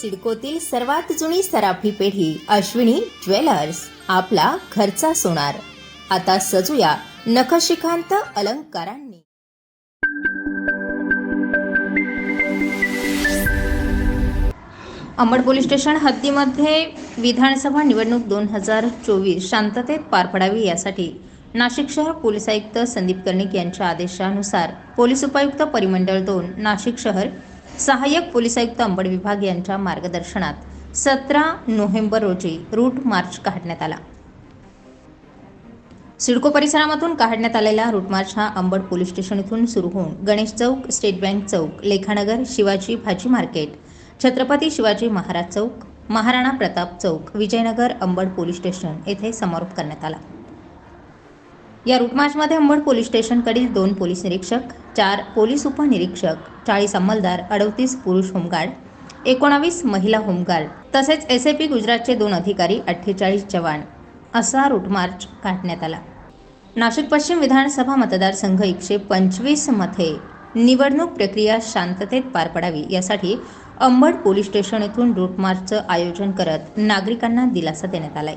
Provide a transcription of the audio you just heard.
सिडकोतील सर्वात जुनी सराफी पेढी अश्विनी ज्वेलर्स आपला घरचा सोनार. आता सजूया नखशिखांत अलंकारांनी. अंबड पोलीस स्टेशन हद्दीमध्ये विधानसभा निवडणूक दोन हजार चोवीस शांततेत पार पडावी यासाठी नाशिक शहर पोलीस आयुक्त संदीप कर्णिक यांच्या आदेशानुसार पोलीस उपायुक्त परिमंडळ दोन नाशिक शहर सहाय्यक पोलीस आयुक्त अंबड विभाग यांच्या मार्गदर्शनात सतरा नोव्हेंबर रोजी रूट मार्च काढण्यात आला. सिडको परिसरामधून काढण्यात आलेला रूट मार्च हा अंबड पोलीस स्टेशन इथून सुरू होऊन गणेश चौक स्टेट बँक चौक लेखानगर शिवाजी भाजी मार्केट छत्रपती शिवाजी महाराज चौक महाराणा प्रताप चौक विजयनगर अंबड पोलीस स्टेशन येथे समारोप करण्यात आला. या रूटमार्चमध्ये अंबड पोलीस स्टेशनकडील दोन पोलीस निरीक्षक चार पोलीस उपनिरीक्षक चाळीस अंमलदार अडतीस पुरुष होमगार्ड एकोणावीस महिला होमगार्ड तसेच एस ए पी गुजरातचे दोन अधिकारी अठ्ठेचाळीस जवान असा रूटमार्च काढण्यात आला. नाशिक पश्चिम विधानसभा मतदारसंघ एकशे पंचवीसमध्ये निवडणूक प्रक्रिया शांततेत पार पडावी यासाठी अंबड पोलीस स्टेशन येथून रूटमार्चचं आयोजन करत नागरिकांना दिलासा देण्यात आलाय.